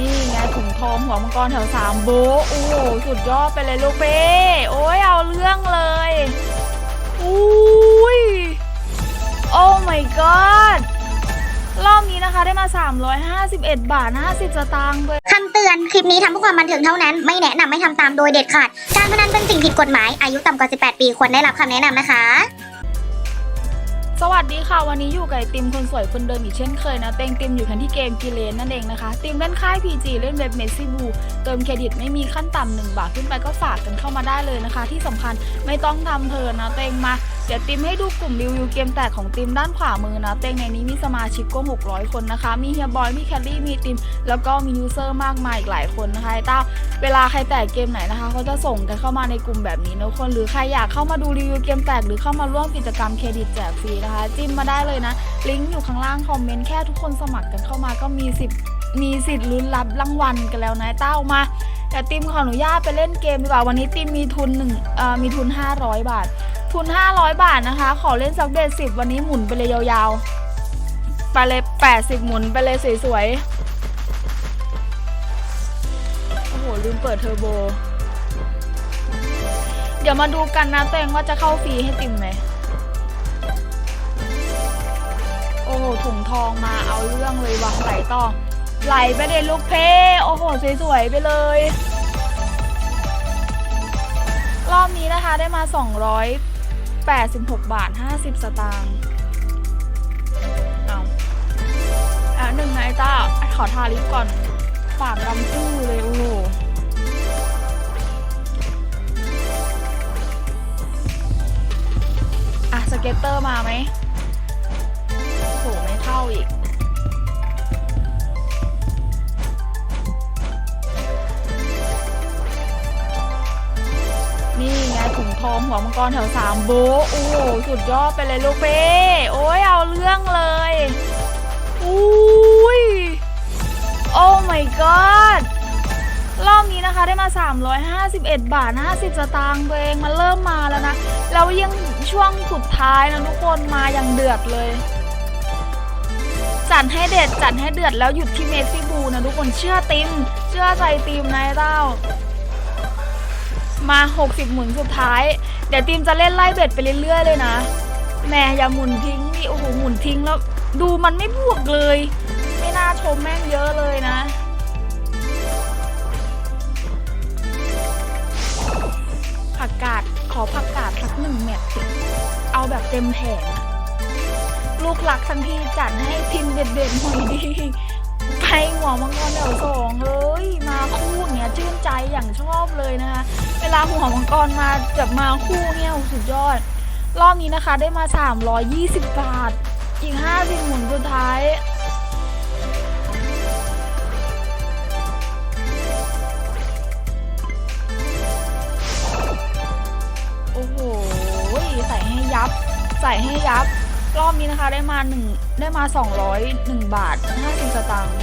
นี่ไงถุงทองหัวมังกรแถวสามโบโอ้โหสุดยอดไปเลยลูกเป้โอ้ยเอาเรื่องเลยอุ้ยโอ้ my god รอบนี้นะคะได้มา 351 บาท 50สตางค์เลยคำเตือน คลิปนี้ทำเพื่อความบันเทิงเท่านั้น ไม่แนะนำให้ทำตามโดยเด็ดขาด การพนันเป็นสิ่งผิดกฎหมาย อายุต่ำกว่า 18 ปี ควรได้รับคำแนะนำนะคะ สวัสดีค่ะ วันนี้อยู่กับติมคนสวยคนเดิมอีกเช่นเคยนะเต็งติมอยู่กันที่เกมกิเลนนั่นเองนะคะติมเล่นค่าย PG เล่นเว็บเมซี่บูเติมเครดิตไม่มีขั้นต่ำหนึ่งบาทขึ้นไปก็ฝากกันเข้ามาได้เลยนะคะ ที่สำคัญไม่ต้องทำเพลินนะเต็งมา ดี๋ยวติมให้ดูกลุ่มรีวิวเกมแตกของติมด้านขวามือนะ เต็งในนี้มีสมาชิกก็600 คนนะคะ มีเฮียบอย มีแคลรี่ มีติม แล้วก็มียูเซอร์มากมายอีกหลายคนนะคะเต้าเวลาใครแตกเกมไหนนะคะเขาจะส่งกันเข้ามาในกลุ่มแบบนี้นะทุกคน หรือใครอยากเข้ามาดูรีวิวเกมแตกหรือเข้ามาร่วมกิจกรรมเครดิตแจกฟรีนะคะ จิ้มมาได้เลยนะ ลิงก์อยู่ข้างล่างคอมเมนต์แค่ทุกคนสมัครกันเข้ามาก็มีสิทธิ์มีสิทธิ์ลุ้นรับรางวัลกันแล้วนะเต้ามาแต่ติมขออนุญาตไปเล่นเกมดีกว่าวันนี้ติมมีทุนหนึ่งมีทุน 500 บาท ทุน 500 บาทนะคะ ขอเล่นสักเดทสิบวันนี้หมุนไปเลยยาวๆ ไปเลย 80 หมุนไปเลยสวยๆ โอ้โห ลืมเปิดเทอร์โบ เดี๋ยวมาดูกันนะตัวเองว่าจะเข้าฟรีให้ติมไหม โอ้โห ถุงทองมาเอาเรื่องเลยว่ะไหลต่อ ไหลไปเลยลูกเพ โอ้โห สวยๆ ไปเลยรอบนี้นะคะได้มา 86 บาท 50 สตางค์เอาอะหนึ่งนายต้าขอทาลิปก่อนปากดำซื่อเลยโอ้โหอะสเก็ตเตอร์มาไหมโอ้โหไม่เข้าอีก กรแถวสามโบโอ้โหสุดยอดไปเลยลูกเป้โอ้ยเอาเรื่องเลยอุ้ยโอ้ my god รอบนี้นะคะได้มา 351 บาท 50สตางค์ตัวเองมันเริ่มมาแล้วนะแล้วยังช่วงสุดท้ายนะทุกคนมาอย่างเดือดเลย จัดให้เด็ดจัดให้เดือดแล้วหยุดที่เมสซี่บูนะทุกคนเชื่อติม เชื่อใจติมนะไอ้เต้า มา 60 หมุนสุดท้าย เดี๋ยวทีมจะเล่นไล่เบ็ดไปเรื่อยๆเลยนะแหม่อย่าหมุนทิ้งนี่โอ้โหหมุนทิ้งแล้ว ดูมันไม่บวกเลย ไม่น่าชมแม่งเยอะเลยนะ ผักกาดขอผักกาดสักหนึ่งแมตช์เอาแบบเต็มแผงลูกหลักทั้งทีจัดให้พิมเด็ดๆหน่อยดี หัวมังกรเดี๋ยวสองเลยมาคู่เนี้ยชื่นใจอย่างชอบเลยนะคะเวลาหัวมังกรมาแบบมาคู่เนี่ยสุดยอด รอบนี้นะคะได้มา 320 บาท อีก50หมุนสุดท้ายโอ้โหใส่ให้ยับ ใส่ให้ยับ รอบนี้นะคะได้มาหนึ่งได้มา 201 บาท50สตางค์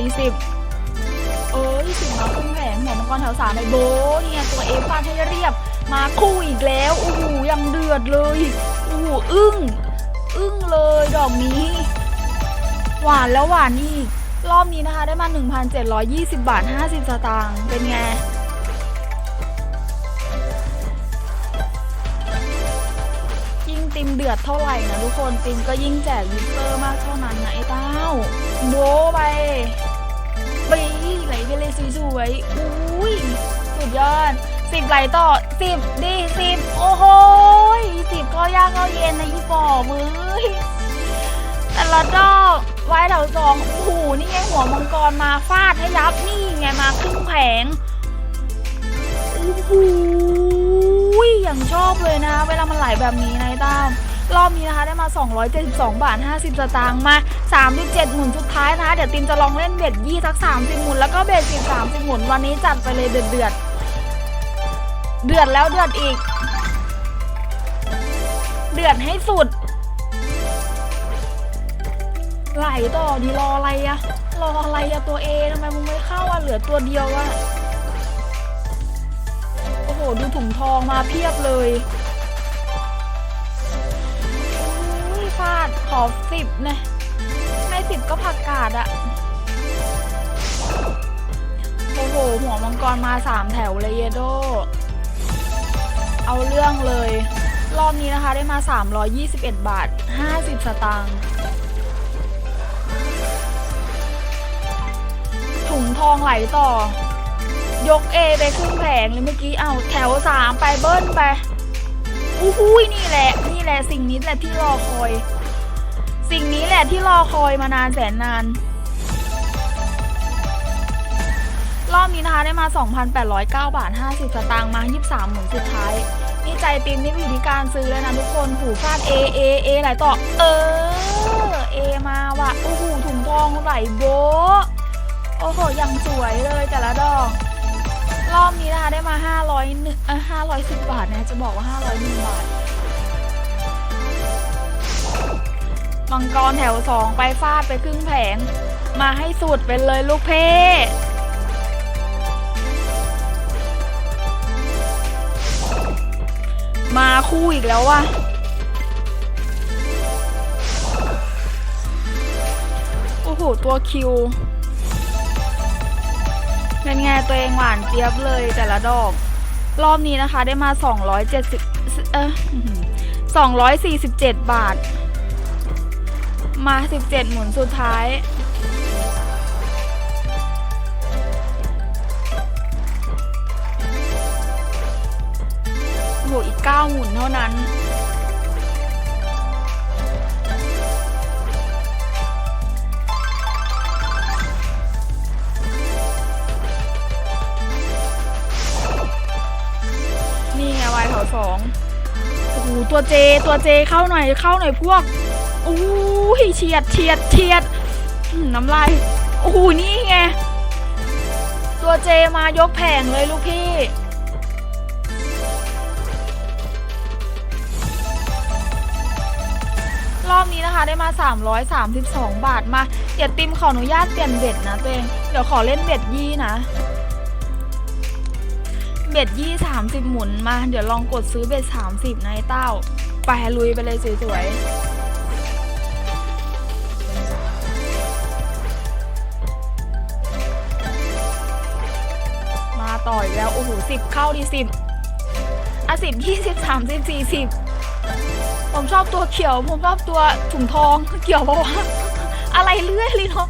ดีสิบเอ้ยสิบมาคุ้มแผงหัวมังกรแถวสามในโบะเนี่ยตัวเอฟฟาดให้เรียบ มาคู่อีกแล้วโอ้โหยังเดือดเลยโอ้โหอึ้ง อึ้งเลยดอกนี้ หวานแล้วหวานอีก รอบนี้นะคะได้มา 1,720 บาท 50 สตางค์เป็นไงยิ่งติมเดือดเท่าไหร่นะทุกคนติมก็ยิ่งแจกวิสเตอร์มากเท่านั้นนะไอ้เต้าโบะไป ปีไหลไปเลยสวยๆอุ้ยสุดยอดสิบไหลต่อสิบดีสิบโอ้โหสิบก็ยากก็เย็นนะยี่ปอมือแต่ละดอกไว้แถวสองโอ้โหนี่ไงหัวมังกรมาฟาดให้ยับนี่ไงมาครึ่งแผงโอ้โหอย่างชอบเลยนะ เวลามันไหลแบบนี้นะไอ้ต้าม รอบนี้นะคะได้มา 272 บาท 50 สตางค์มา 37 หมุนสุดท้ายนะคะ เดี๋ยวติมจะลองเล่นเบ็ดยี่สัก 30 หมุน แล้วก็เบ็ด10 30 หมุน วันนี้จัดไปเลยเดือดเดือดเดือดแล้วเดือดอีก เดือดให้สุด ไหลต่อดีรออะไรอะรออะไรอะตัวเอทำไมมึงไม่เข้าอะเหลือตัวเดียวอะโอ้โห ดูถุงทองมาเพียบเลยาดขอสิบนะไม่สิบก็ผักกาดอะโอ้โห หัวมังกรมาสามแถวเลยเยโด เอาเรื่องเลย รอบนี้นะคะได้มา 321 บาท 50 สตางค์ถุงทองไหลต่อ ยก A ไปครึ่งแผงเลยเมื่อกี้เอาแถว 3 ไปเบิ้ลไปอู้หูยนี่แหละ นี่แหละสิ่งนี้แหละที่รอคอย สิ่งนี้แหละที่รอคอยมานานแสนนาน รอบนี้นะคะได้มา 2,809 บาท 50 สตางค์มา 23 หมุนสุดท้าย นี่ใจติมนี่วิธีการซื้อเลยนะทุกคนหูฟาด A A A ไหลต่อ เออ A มาว่ะโอ้โหถุงทองไหลโบะโอ้โหยังสวยเลยแต่ละดอกรอบนี้นะคะได้มา 500หนึ่งเออ510 บาทนะจะบอกว่า 501 บาท มังกรแถว2ไปฟาดไปครึ่งแผง มาให้สุดไปเลยลูกเพ่มาคู่อีกแล้วว่ะโอ้โห ตัวคิว เป็นไงตัวเองหวานเจี๊ยบเลยแต่ละดอก รอบนี้นะคะได้มา 270 เออ247 บาท มา 17 หมุนสุดท้าย โห อีก 9 หมุนเท่านั้น นี่ไงวายแถวสองโอ้โห ตัวเจ ตัวเจเข้าหน่อย เข้าหน่อยพวก อู้ยเฉียดเฉียดเฉียดน้ำลาย โอ้โหนี่ไง ตัวเจมายกแผงเลยลูกพี่ รอบนี้นะคะได้มา 332 บาทมา เดี๋ยวติมขออนุญาตเปลี่ยนเบ็ดนะตัวเอง เดี๋ยวขอเล่นเบ็ดยี่นะ เบ็ดยี่สามสิบหมุนมา เดี๋ยวลองกดซื้อเบ็ดสามสิบในเต้า ไปลุยไปเลยสวยๆ ต่ออีกแล้ว โอ้โหสิบเข้าดีสิบอะสิบยี่สิบสามสิบสี่สิบผมชอบตัวเขียว ผมชอบตัวถุงทองเกี่ยวเพราะว่าอะไรเลื่อยเลยเนาะ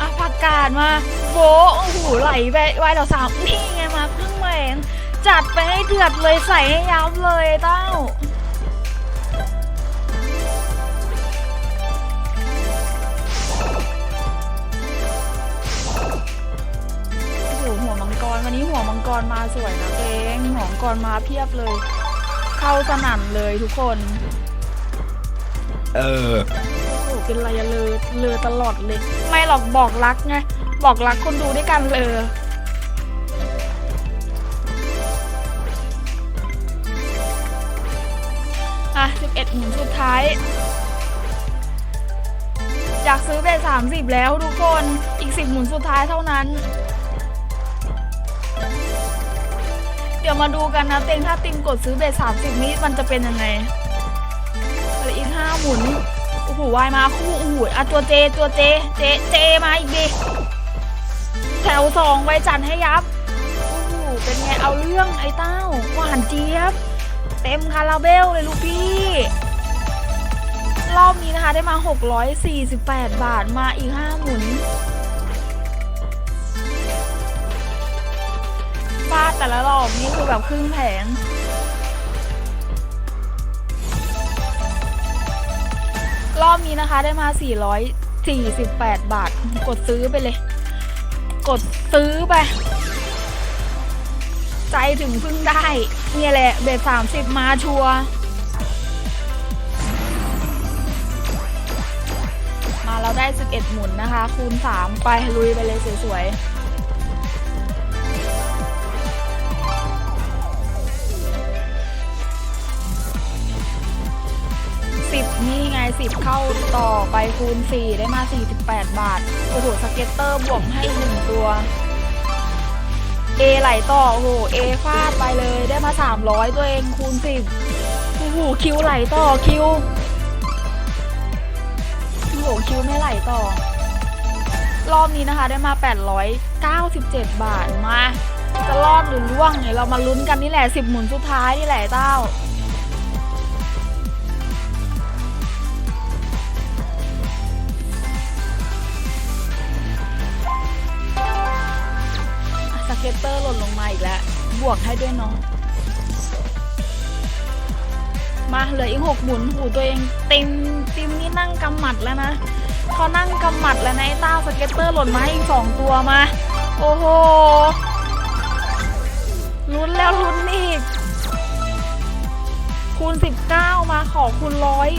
อะผักกาดมาโบโอ้โหไหลไปไวต่อสามนี่ไงมาครึ่งแหวนจัดไปให้เดือดเลยใส่ให้ยับเลยเต้า วมังกรวันนี้หัวมังกรมาสวยนะเองหัวมังกรมาเพียบเลย เข้าสนั่นเลยทุกคน เออโอ้โหเป็นไรอะเลอเลอตลอดเลย ไม่หรอกบอกรักไงบอกรักคนดูด้วยกันเลยอะ11หมุนสุดท้าย อยากซื้อเบส30แล้วทุกคนอีก10หมุนสุดท้ายเท่านั้น เดี๋ยวมาดูกันนะเต็งถ้าติมกดซื้อเบส30นี้มันจะเป็นยังไงอีก5หมุนโอ้โหวายมาคู่โอ้โหอะตัวเจตัวเจเจเจมาอีกดิแถวสองไว้จัดให้ยับโอ้โหเป็นไงเอาเรื่องไอ้เต้าหวานเจี๊ยบ เต็มคาราเบลเลยลูกพี่ รอบนี้นะคะได้มา 648 บาทมาอีก 5 หมุนาดแต่ละรอบนี่คือแบบครึ่งแผงรอบนี้นะคะได้มา 448 บาท กดซื้อไปเลย กดซื้อไป ใจถึงพึ่งได้ เนี่ยแหละ เบ็ด30 มาชัว มาเราได้ 11 หมุนนะคะ คูณ 3 ไปลุยไปเลยสวยๆิบเข้าต่อไปคูณ 4 ได้มา 48 บาท โอ้โห สเก็ตเตอร์บวกให้ 1 ตัว A ไหลต่อ โอ้โห A ฟาดไปเลยได้มา 300 ตัวเองคูณ 10 โอ้โห คิวไหลต่อคิว โอ้โห คิวไม่ไหลต่อ รอบนี้นะคะได้มา 897 บาทมา จะรอดหรือล่วงเนี่ยเรามาลุ้นกันนี่แหละ 10 หมุนสุดท้ายนี่แหละเต้า ก็ตเตอร์หล่นลงมาอีกแล้ว บวกให้ด้วยเนาะมาเหลืออีกหกหมุนหูตัวเองเติมติมนี่นั่งกำหมัดแล้วนะเขานั่งกำหมัดแล้วนะไอ้ต้าสเก็ตเตอร์หล่นมาให้อีกสองตัวมา โอ้โหลุ้นแล้วลุ้นอีก คูณสิบเก้ามาขอคูณร้อย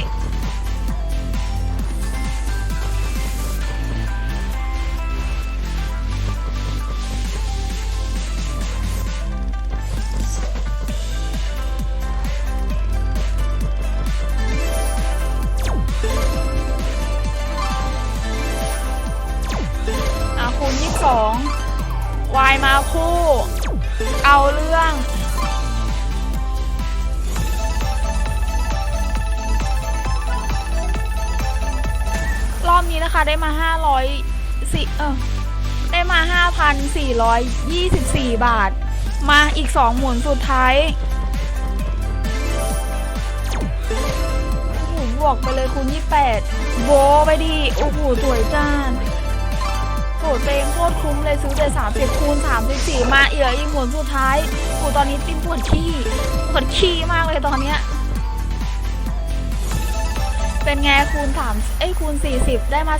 นี้นะคะได้มา 500สิเออได้มา 5,424 บาท มาอีก 2 หมุนสุดท้ายโอ้โหบวกไปเลยคูณ28 โบไปดิโอ้โหสวยจ้านโหเตงโคตรคุ้มเลยซื้อเลย30 คูณ 34 มาเหลืออีกหมุนสุดท้ายโอ้ตอนนี้ติ้มปวดขี้ปวดขี้มากเลยตอนเนี้ย เป็นไงคูณ3ไอ้คูณ 40 ได้มา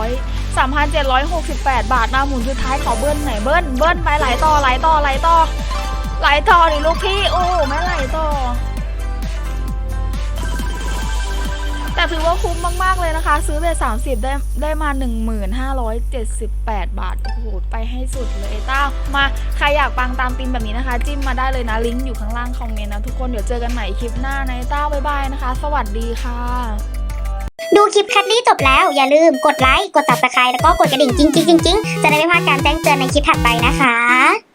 3,700 3,768 บาทมาหมุนสุดท้ายขอเบิ้ลหน่อยเบิ้ลเบิ้ลไปไหลต่อไหลต่อไหลต่อไหลต่อดิลูกพี่โอ้ไม่ไหลต่อ แต่ถือว่าคุ้มมาก ๆ เลยนะคะ ซื้อเลย30ได้ได้มา 1578 บาท โอ้โห ไปให้สุดเลยต้า มาใครอยากปังตามติมแบบนี้นะคะ จิ้มมาได้เลยนะ ลิงก์อยู่ข้างล่างคอมเมนต์นะทุกคนเดี๋ยวเจอกันใหม่คลิปหน้าในต้า บ๊ายบายนะคะ สวัสดีค่ะ ดูคลิปคัดลี่จบแล้วอย่าลืมกดไลค์ กด subscribe แล้วก็กดกระดิ่งจริงๆๆๆจะได้ไม่พลาดการแจ้งเตือนในคลิปถัดไปนะคะ